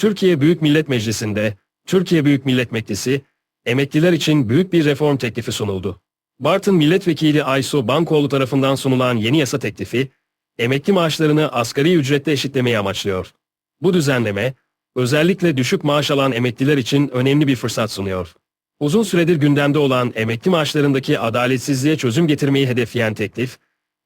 Türkiye Büyük Millet Meclisi'nde Türkiye Büyük Millet Meclisi emekliler için büyük bir reform teklifi sunuldu. Bartın Milletvekili Aysu Bankoğlu tarafından sunulan yeni yasa teklifi, emekli maaşlarını asgari ücretle eşitlemeyi amaçlıyor. Bu düzenleme, özellikle düşük maaş alan emekliler için önemli bir fırsat sunuyor. Uzun süredir gündemde olan emekli maaşlarındaki adaletsizliğe çözüm getirmeyi hedefleyen teklif,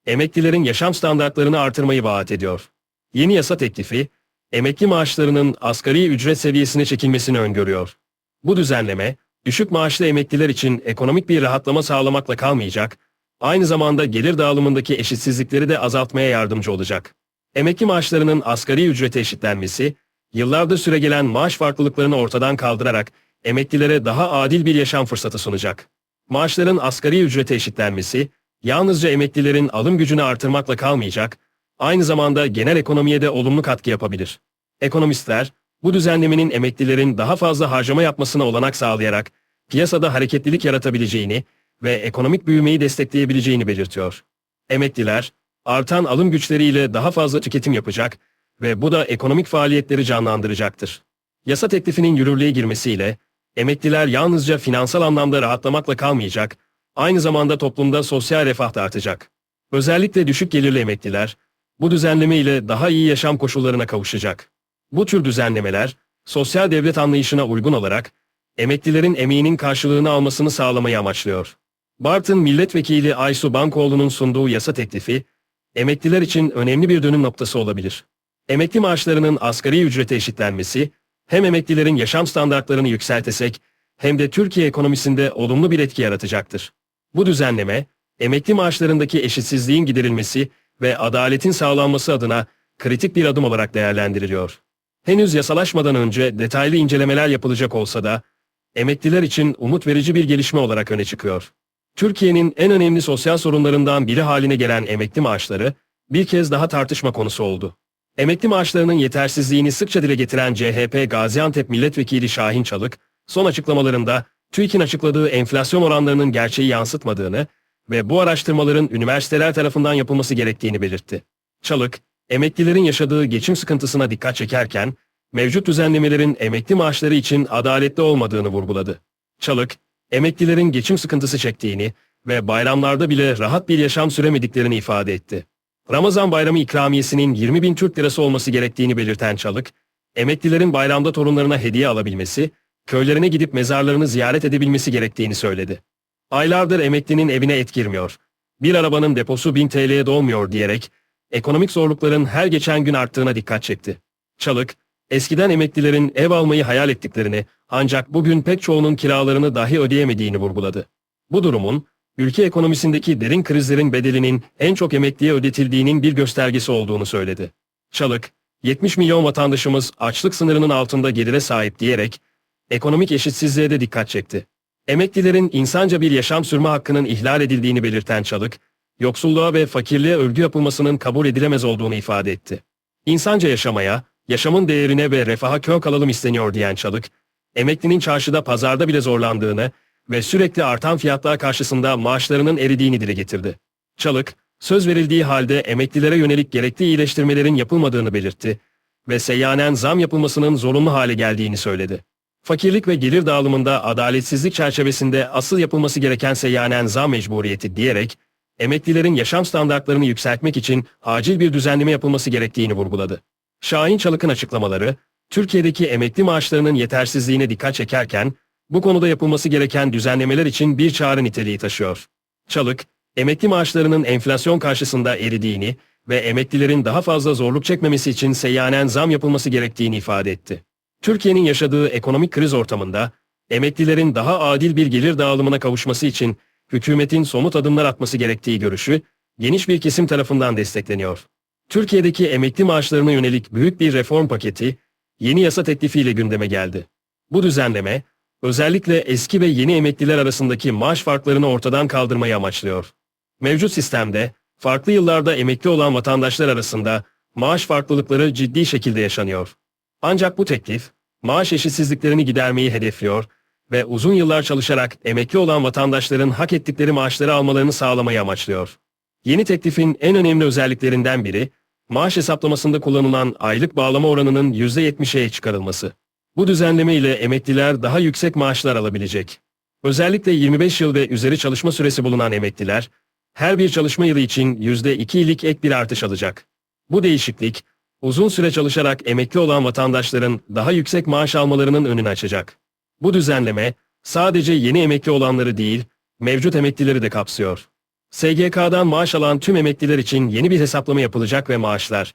emeklilerin yaşam standartlarını artırmayı vaat ediyor. Yeni yasa teklifi, emekli maaşlarının asgari ücret seviyesine çekilmesini öngörüyor. Bu düzenleme, düşük maaşlı emekliler için ekonomik bir rahatlama sağlamakla kalmayacak, aynı zamanda gelir dağılımındaki eşitsizlikleri de azaltmaya yardımcı olacak. Emekli maaşlarının asgari ücrete eşitlenmesi, yıllardır süregelen maaş farklılıklarını ortadan kaldırarak emeklilere daha adil bir yaşam fırsatı sunacak. Maaşların asgari ücrete eşitlenmesi, yalnızca emeklilerin alım gücünü artırmakla kalmayacak, aynı zamanda genel ekonomiye de olumlu katkı yapabilir. Ekonomistler, bu düzenlemenin emeklilerin daha fazla harcama yapmasına olanak sağlayarak piyasada hareketlilik yaratabileceğini ve ekonomik büyümeyi destekleyebileceğini belirtiyor. Emekliler, artan alım güçleriyle daha fazla tüketim yapacak ve bu da ekonomik faaliyetleri canlandıracaktır. Yasa teklifinin yürürlüğe girmesiyle emekliler yalnızca finansal anlamda rahatlamakla kalmayacak, aynı zamanda toplumda sosyal refah da artacak. Özellikle düşük gelirli emekliler bu düzenleme ile daha iyi yaşam koşullarına kavuşacak. Bu tür düzenlemeler sosyal devlet anlayışına uygun olarak emeklilerin emeğinin karşılığını almasını sağlamayı amaçlıyor. Bartın Milletvekili Aysu Bankoğlu'nun sunduğu yasa teklifi emekliler için önemli bir dönüm noktası olabilir. Emekli maaşlarının asgari ücrete eşitlenmesi hem emeklilerin yaşam standartlarını yükseltecek hem de Türkiye ekonomisinde olumlu bir etki yaratacaktır. Bu düzenleme, emekli maaşlarındaki eşitsizliğin giderilmesi ve adaletin sağlanması adına kritik bir adım olarak değerlendiriliyor. Henüz yasalaşmadan önce detaylı incelemeler yapılacak olsa da, emekliler için umut verici bir gelişme olarak öne çıkıyor. Türkiye'nin en önemli sosyal sorunlarından biri haline gelen emekli maaşları bir kez daha tartışma konusu oldu. Emekli maaşlarının yetersizliğini sıkça dile getiren CHP Gaziantep Milletvekili Şahin Çalık, son açıklamalarında TÜİK'in açıkladığı enflasyon oranlarının gerçeği yansıtmadığını ve bu araştırmaların üniversiteler tarafından yapılması gerektiğini belirtti. Çalık, emeklilerin yaşadığı geçim sıkıntısına dikkat çekerken, mevcut düzenlemelerin emekli maaşları için adaletli olmadığını vurguladı. Çalık, emeklilerin geçim sıkıntısı çektiğini ve bayramlarda bile rahat bir yaşam süremediklerini ifade etti. Ramazan bayramı ikramiyesinin 20 bin Türk lirası olması gerektiğini belirten Çalık, emeklilerin bayramda torunlarına hediye alabilmesi, köylerine gidip mezarlarını ziyaret edebilmesi gerektiğini söyledi. Aylardır emeklinin evine et girmiyor. Bir arabanın deposu 1000 TL'ye dolmuyor diyerek, ekonomik zorlukların her geçen gün arttığına dikkat çekti. Çalık, eskiden emeklilerin ev almayı hayal ettiklerini ancak bugün pek çoğunun kiralarını dahi ödeyemediğini vurguladı. Bu durumun, ülke ekonomisindeki derin krizlerin bedelinin en çok emekliye ödetildiğinin bir göstergesi olduğunu söyledi. Çalık, 70 milyon vatandaşımız açlık sınırının altında gelire sahip diyerek, ekonomik eşitsizliğe de dikkat çekti. Emeklilerin insanca bir yaşam sürme hakkının ihlal edildiğini belirten Çalık, yoksulluğa ve fakirliğe övgü yapılmasının kabul edilemez olduğunu ifade etti. İnsanca yaşamaya, yaşamın değerine ve refaha kör kalalım isteniyor diyen Çalık, emeklinin çarşıda pazarda bile zorlandığını ve sürekli artan fiyatlar karşısında maaşlarının eridiğini dile getirdi. Çalık, söz verildiği halde emeklilere yönelik gerekli iyileştirmelerin yapılmadığını belirtti ve seyyanen zam yapılmasının zorunlu hale geldiğini söyledi. Fakirlik ve gelir dağılımında adaletsizlik çerçevesinde asıl yapılması gereken seyyanen zam mecburiyeti diyerek, emeklilerin yaşam standartlarını yükseltmek için acil bir düzenleme yapılması gerektiğini vurguladı. Şahin Çalık'ın açıklamaları, Türkiye'deki emekli maaşlarının yetersizliğine dikkat çekerken, bu konuda yapılması gereken düzenlemeler için bir çağrı niteliği taşıyor. Çalık, emekli maaşlarının enflasyon karşısında eridiğini ve emeklilerin daha fazla zorluk çekmemesi için seyyanen zam yapılması gerektiğini ifade etti. Türkiye'nin yaşadığı ekonomik kriz ortamında emeklilerin daha adil bir gelir dağılımına kavuşması için hükümetin somut adımlar atması gerektiği görüşü geniş bir kesim tarafından destekleniyor. Türkiye'deki emekli maaşlarına yönelik büyük bir reform paketi yeni yasa teklifiyle gündeme geldi. Bu düzenleme özellikle eski ve yeni emekliler arasındaki maaş farklarını ortadan kaldırmayı amaçlıyor. Mevcut sistemde farklı yıllarda emekli olan vatandaşlar arasında maaş farklılıkları ciddi şekilde yaşanıyor. Ancak bu teklif maaş eşitsizliklerini gidermeyi hedefliyor ve uzun yıllar çalışarak emekli olan vatandaşların hak ettikleri maaşları almalarını sağlamayı amaçlıyor. Yeni teklifin en önemli özelliklerinden biri, maaş hesaplamasında kullanılan aylık bağlama oranının %70'e çıkarılması. Bu düzenleme ile emekliler daha yüksek maaşlar alabilecek. Özellikle 25 yıl ve üzeri çalışma süresi bulunan emekliler, her bir çalışma yılı için %2'lik ek bir artış alacak. Bu değişiklik, uzun süre çalışarak emekli olan vatandaşların daha yüksek maaş almalarının önünü açacak. Bu düzenleme, sadece yeni emekli olanları değil, mevcut emeklileri de kapsıyor. SGK'dan maaş alan tüm emekliler için yeni bir hesaplama yapılacak ve maaşlar,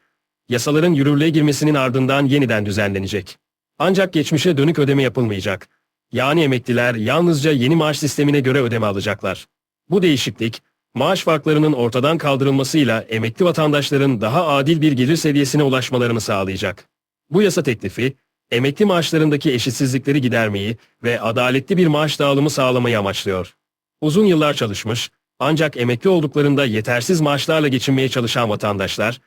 yasaların yürürlüğe girmesinin ardından yeniden düzenlenecek. Ancak geçmişe dönük ödeme yapılmayacak. Yani emekliler yalnızca yeni maaş sistemine göre ödeme alacaklar. Bu değişiklik, maaş farklarının ortadan kaldırılmasıyla emekli vatandaşların daha adil bir gelir seviyesine ulaşmalarını sağlayacak. Bu yasa teklifi, emekli maaşlarındaki eşitsizlikleri gidermeyi ve adaletli bir maaş dağılımı sağlamayı amaçlıyor. Uzun yıllar çalışmış, ancak emekli olduklarında yetersiz maaşlarla geçinmeye çalışan vatandaşlar,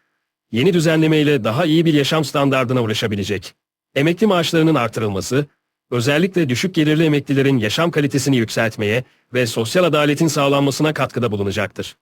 yeni düzenlemeyle daha iyi bir yaşam standardına ulaşabilecek. Emekli maaşlarının artırılması, özellikle düşük gelirli emeklilerin yaşam kalitesini yükseltmeye ve sosyal adaletin sağlanmasına katkıda bulunacaktır.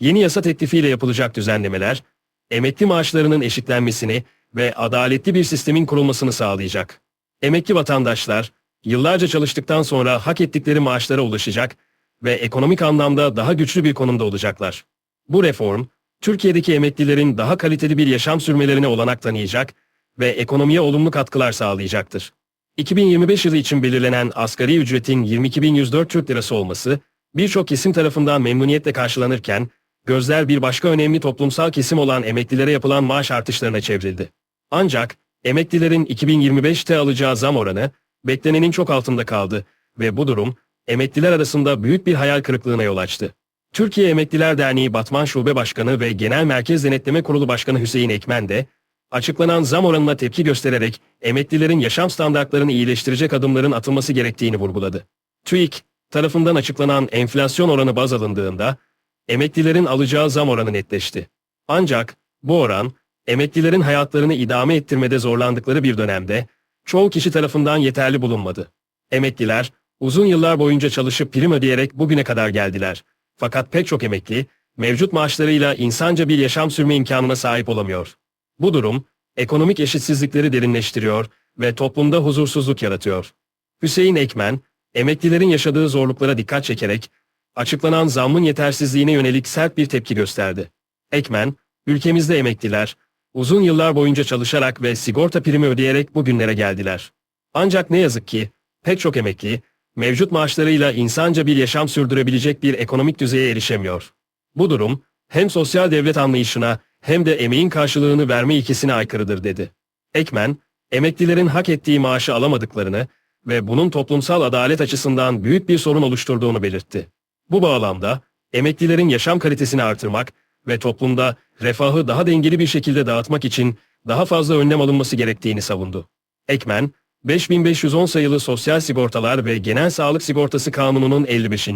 Yeni yasa teklifiyle yapılacak düzenlemeler, emekli maaşlarının eşitlenmesini ve adaletli bir sistemin kurulmasını sağlayacak. Emekli vatandaşlar, yıllarca çalıştıktan sonra hak ettikleri maaşlara ulaşacak ve ekonomik anlamda daha güçlü bir konumda olacaklar. Bu reform, Türkiye'deki emeklilerin daha kaliteli bir yaşam sürmelerine olanak tanıyacak ve ekonomiye olumlu katkılar sağlayacaktır. 2025 yılı için belirlenen asgari ücretin 22.104 Türk Lirası olması, birçok kesim tarafından memnuniyetle karşılanırken, gözler bir başka önemli toplumsal kesim olan emeklilere yapılan maaş artışlarına çevrildi. Ancak, emeklilerin 2025'te alacağı zam oranı, beklenenin çok altında kaldı ve bu durum, emekliler arasında büyük bir hayal kırıklığına yol açtı. Türkiye Emekliler Derneği Batman Şube Başkanı ve Genel Merkez Denetleme Kurulu Başkanı Hüseyin Ekmen de, açıklanan zam oranına tepki göstererek emeklilerin yaşam standartlarını iyileştirecek adımların atılması gerektiğini vurguladı. TÜİK tarafından açıklanan enflasyon oranı baz alındığında emeklilerin alacağı zam oranı netleşti. Ancak bu oran emeklilerin hayatlarını idame ettirmede zorlandıkları bir dönemde çoğu kişi tarafından yeterli bulunmadı. Emekliler uzun yıllar boyunca çalışıp prim ödeyerek bugüne kadar geldiler. Fakat pek çok emekli mevcut maaşlarıyla insanca bir yaşam sürme imkanına sahip olamıyor. Bu durum, ekonomik eşitsizlikleri derinleştiriyor ve toplumda huzursuzluk yaratıyor. Hüseyin Ekmen, emeklilerin yaşadığı zorluklara dikkat çekerek, açıklanan zammın yetersizliğine yönelik sert bir tepki gösterdi. Ekmen, ülkemizde emekliler, uzun yıllar boyunca çalışarak ve sigorta primi ödeyerek bugünlere geldiler. Ancak ne yazık ki, pek çok emekli, mevcut maaşlarıyla insanca bir yaşam sürdürebilecek bir ekonomik düzeye erişemiyor. Bu durum, hem sosyal devlet anlayışına hem de emeğin karşılığını verme ilkesine aykırıdır dedi. Ekmen, emeklilerin hak ettiği maaşı alamadıklarını ve bunun toplumsal adalet açısından büyük bir sorun oluşturduğunu belirtti. Bu bağlamda emeklilerin yaşam kalitesini artırmak ve toplumda refahı daha dengeli bir şekilde dağıtmak için daha fazla önlem alınması gerektiğini savundu. Ekmen, 5510 sayılı Sosyal Sigortalar ve Genel Sağlık Sigortası Kanunu'nun 55.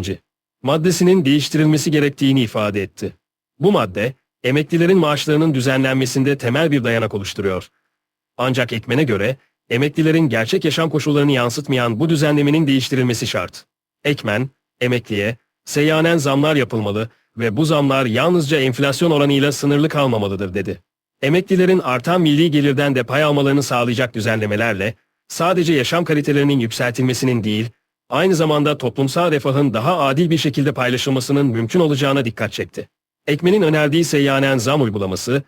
maddesinin değiştirilmesi gerektiğini ifade etti. Bu madde, emeklilerin maaşlarının düzenlenmesinde temel bir dayanak oluşturuyor. Ancak Ekmen'e göre, emeklilerin gerçek yaşam koşullarını yansıtmayan bu düzenlemenin değiştirilmesi şart. Ekmen, emekliye, seyyanen zamlar yapılmalı ve bu zamlar yalnızca enflasyon oranıyla sınırlı kalmamalıdır dedi. Emeklilerin artan milli gelirden de pay almalarını sağlayacak düzenlemelerle, sadece yaşam kalitelerinin yükseltilmesinin değil, aynı zamanda toplumsal refahın daha adil bir şekilde paylaşılmasının mümkün olacağına dikkat çekti. Ekmen'in önerdiği seyyanen zam uygulaması,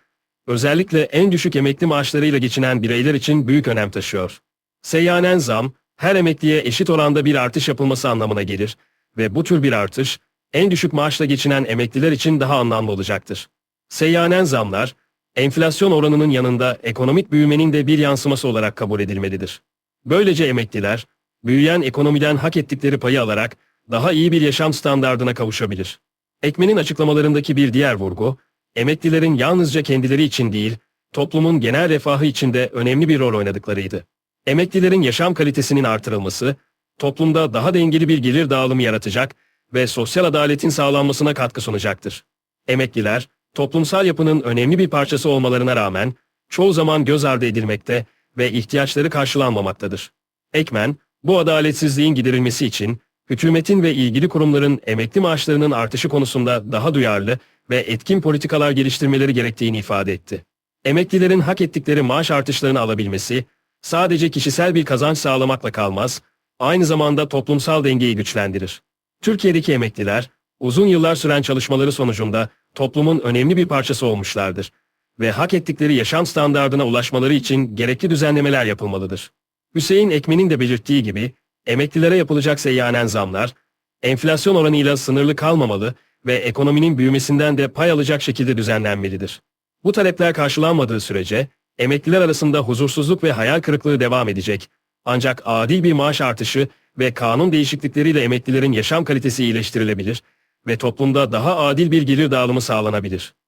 özellikle en düşük emekli maaşlarıyla geçinen bireyler için büyük önem taşıyor. Seyyanen zam, her emekliye eşit oranda bir artış yapılması anlamına gelir ve bu tür bir artış, en düşük maaşla geçinen emekliler için daha anlamlı olacaktır. Seyyanen zamlar, enflasyon oranının yanında ekonomik büyümenin de bir yansıması olarak kabul edilmelidir. Böylece emekliler, büyüyen ekonomiden hak ettikleri payı alarak daha iyi bir yaşam standardına kavuşabilir. Ekmen'in açıklamalarındaki bir diğer vurgu, emeklilerin yalnızca kendileri için değil, toplumun genel refahı için de önemli bir rol oynadıklarıydı. Emeklilerin yaşam kalitesinin artırılması, toplumda daha dengeli bir gelir dağılımı yaratacak ve sosyal adaletin sağlanmasına katkı sunacaktır. Emekliler, toplumsal yapının önemli bir parçası olmalarına rağmen, çoğu zaman göz ardı edilmekte ve ihtiyaçları karşılanmamaktadır. Ekmen, bu adaletsizliğin giderilmesi için hükümetin ve ilgili kurumların emekli maaşlarının artışı konusunda daha duyarlı ve etkin politikalar geliştirmeleri gerektiğini ifade etti. Emeklilerin hak ettikleri maaş artışlarını alabilmesi, sadece kişisel bir kazanç sağlamakla kalmaz, aynı zamanda toplumsal dengeyi güçlendirir. Türkiye'deki emekliler, uzun yıllar süren çalışmaları sonucunda toplumun önemli bir parçası olmuşlardır ve hak ettikleri yaşam standardına ulaşmaları için gerekli düzenlemeler yapılmalıdır. Hüseyin Ekmen'in de belirttiği gibi, emeklilere yapılacak seyyanen zamlar, enflasyon oranıyla sınırlı kalmamalı ve ekonominin büyümesinden de pay alacak şekilde düzenlenmelidir. Bu talepler karşılanmadığı sürece, emekliler arasında huzursuzluk ve hayal kırıklığı devam edecek. Ancak adil bir maaş artışı ve kanun değişiklikleriyle emeklilerin yaşam kalitesi iyileştirilebilir ve toplumda daha adil bir gelir dağılımı sağlanabilir.